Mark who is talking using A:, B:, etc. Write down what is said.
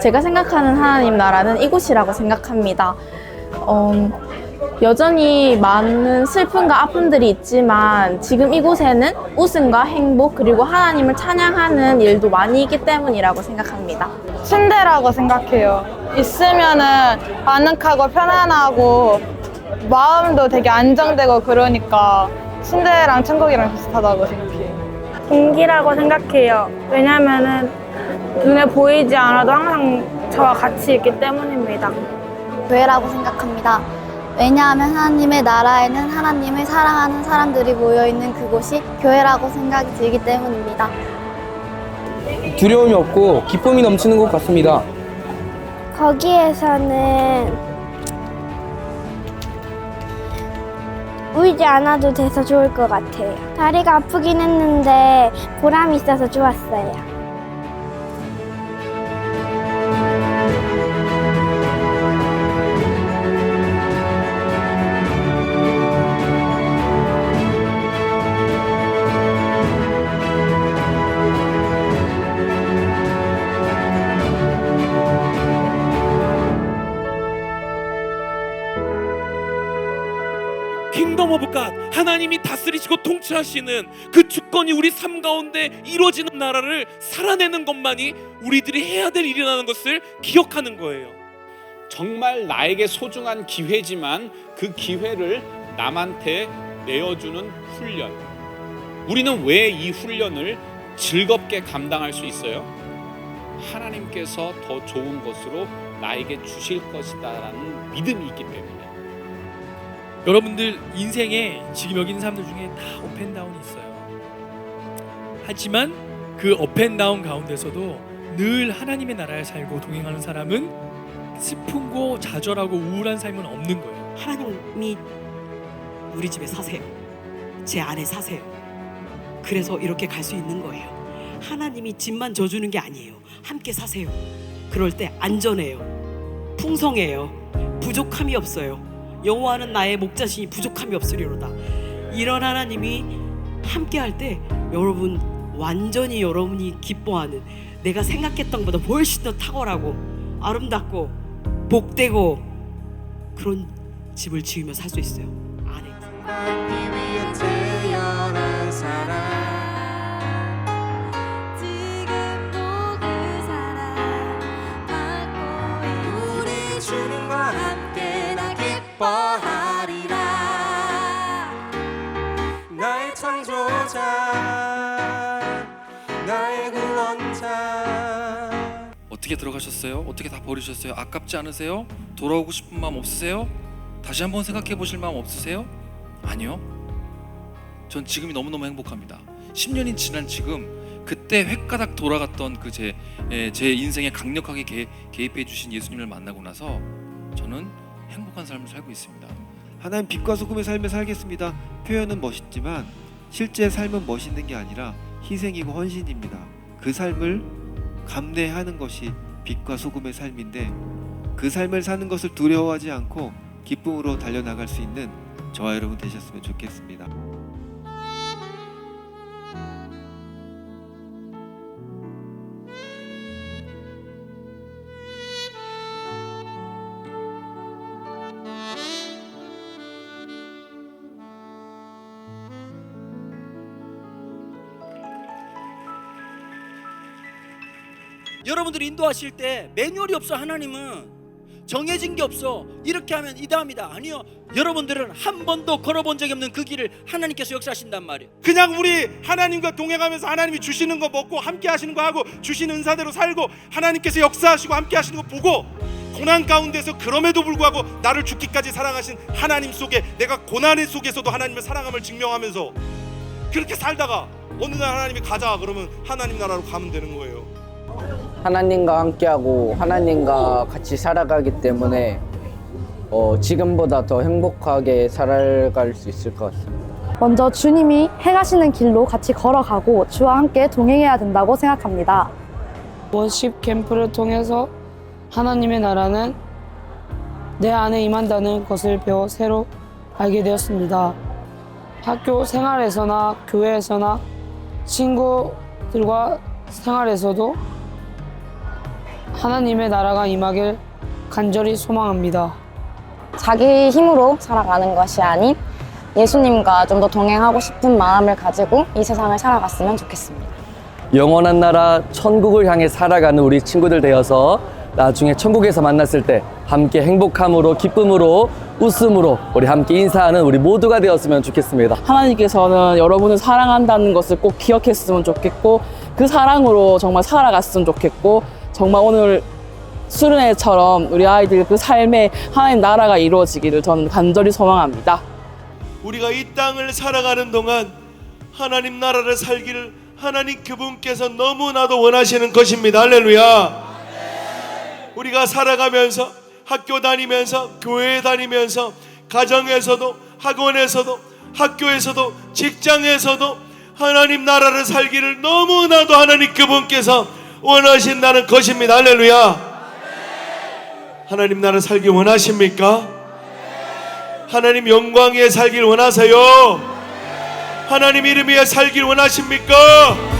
A: 제가 생각하는 하나님 나라는 이곳이라고 생각합니다. 어, 여전히 많은 슬픔과 아픔들이 있지만 지금 이곳에는 웃음과 행복 그리고 하나님을 찬양하는 일도 많이 있기 때문이라고 생각합니다.
B: 침대라고 생각해요. 있으면은 아늑하고 편안하고 마음도 되게 안정되고 그러니까 침대랑 천국이랑 비슷하다고 생각해요.
C: 공기라고 생각해요. 왜냐면은 눈에 보이지 않아도 항상 저와 같이 있기 때문입니다.
D: 교회라고 생각합니다. 왜냐하면 하나님의 나라에는 하나님을 사랑하는 사람들이 모여 있는 그곳이 교회라고 생각이 들기 때문입니다.
E: 두려움이 없고 기쁨이 넘치는 것 같습니다.
F: 거기에서는 울지 않아도 돼서 좋을 것 같아요. 다리가 아프긴 했는데 보람이 있어서 좋았어요.
G: 킹덤 오브 갓 하나님이 다스리시고 통치하시는 그 주권이 우리 삶 가운데 이루어지는 나라를 살아내는 것만이 우리들이 해야 될 일이라는 것을 기억하는 거예요.
H: 정말 나에게 소중한 기회지만 그 기회를 남한테 내어주는 훈련. 우리는 왜 이 훈련을 즐겁게 감당할 수 있어요? 하나님께서 더 좋은 것으로 나에게 주실 것이다라는 믿음이 있기 때문에.
I: 여러분들 인생에 지금 여기 있는 사람들 중에 다 업앤다운이 있어요. 하지만 그 업앤다운 가운데서도 늘 하나님의 나라에 살고 동행하는 사람은 슬프고 좌절하고 우울한 삶은 없는 거예요.
J: 하나님이 우리 집에 사세요. 제 안에 사세요. 그래서 이렇게 갈 수 있는 거예요. 하나님이 집만 져주는 게 아니에요. 함께 사세요. 그럴 때 안전해요. 풍성해요. 부족함이 없어요. 여호와는 나의 목자신이 부족함이 없으리로다. 이런 하나님이 함께 할 때 여러분 완전히 여러분이 기뻐하는 내가 생각했던 것보다 훨씬 더 탁월하고 아름답고 복되고 그런 집을 지으며 살 수 있어요. 안에.
K: 창조자 나의 구원자
L: 어떻게 들어가셨어요? 어떻게 다 버리셨어요? 아깝지 않으세요? 돌아오고 싶은 마음 없으세요? 다시 한번 생각해 보실 마음 없으세요? 아니요. 전 지금이 너무너무 행복합니다. 10년이 지난 지금 그때 획가닥 돌아갔던 그 제 제 인생에 강력하게 개, 개입해 주신 예수님을 만나고 나서 저는 행복한 삶을 살고 있습니다.
K: 하나님 빛과 소금의 삶을 살겠습니다 표현은 멋있지만 실제 삶은 멋있는 게 아니라 희생이고 헌신입니다. 그 삶을 감내하는 것이 빛과 소금의 삶인데 그 삶을 사는 것을 두려워하지 않고 기쁨으로 달려나갈 수 있는 저와 여러분 되셨으면 좋겠습니다
J: 여러분들 인도하실 때 매뉴얼이 없어 하나님은. 정해진 게 없어. 이렇게 하면 이다음이다. 아니요 여러분들은 한 번도 걸어본 적이 없는 그 길을 하나님께서 역사하신단 말이에요.
K: 그냥 우리 하나님과 동행하면서 하나님이 주시는 거 먹고 함께 하시는 거 하고 주신 은사대로 살고 하나님께서 역사하시고 함께 하시는 거 보고 고난 가운데서 그럼에도 불구하고 나를 죽기까지 사랑하신 하나님 속에 내가 고난의 속에서도 하나님의 사랑함을 증명하면서 그렇게 살다가 어느 날 하나님이 가자 그러면 하나님 나라로 가면 되는 거예요.
E: 하나님과 함께하고 하나님과 같이 살아가기 때문에 어, 지금보다 더 행복하게 살아갈 수 있을 것 같습니다.
C: 먼저 주님이 행하시는 길로 같이 걸어가고 주와 함께 동행해야 된다고 생각합니다.
B: 워십 캠프를 통해서 하나님의 나라는 내 안에 임한다는 것을 배워 새로 알게 되었습니다. 학교 생활에서나 교회에서나 친구들과 생활에서도 하나님의 나라가 임하길 간절히 소망합니다.
M: 자기 힘으로 살아가는 것이 아닌 예수님과 좀 더 동행하고 싶은 마음을 가지고 이 세상을 살아갔으면 좋겠습니다.
N: 영원한 나라 천국을 향해 살아가는 우리 친구들 되어서 나중에 천국에서 만났을 때 함께 행복함으로 기쁨으로 웃음으로 우리 함께 인사하는 우리 모두가 되었으면 좋겠습니다.
O: 하나님께서는 여러분을 사랑한다는 것을 꼭 기억했으면 좋겠고 그 사랑으로 정말 살아갔으면 좋겠고 정말 오늘 수련회처럼 우리 아이들 그 삶에 하나님 나라가 이루어지기를 저는 간절히 소망합니다.
K: 우리가 이 땅을 살아가는 동안 하나님 나라를 살기를 하나님 그분께서 너무나도 원하시는 것입니다. 할렐루야. 우리가 살아가면서 학교 다니면서 교회 다니면서 가정에서도 학원에서도 학교에서도 직장에서도 하나님 나라를 살기를 너무나도 하나님 그분께서 원하신다는 것입니다. 할렐루야. 하나님 나라 살기 원하십니까? 하나님 영광에 살길 원하세요? 하나님 이름 위에 살길 원하십니까?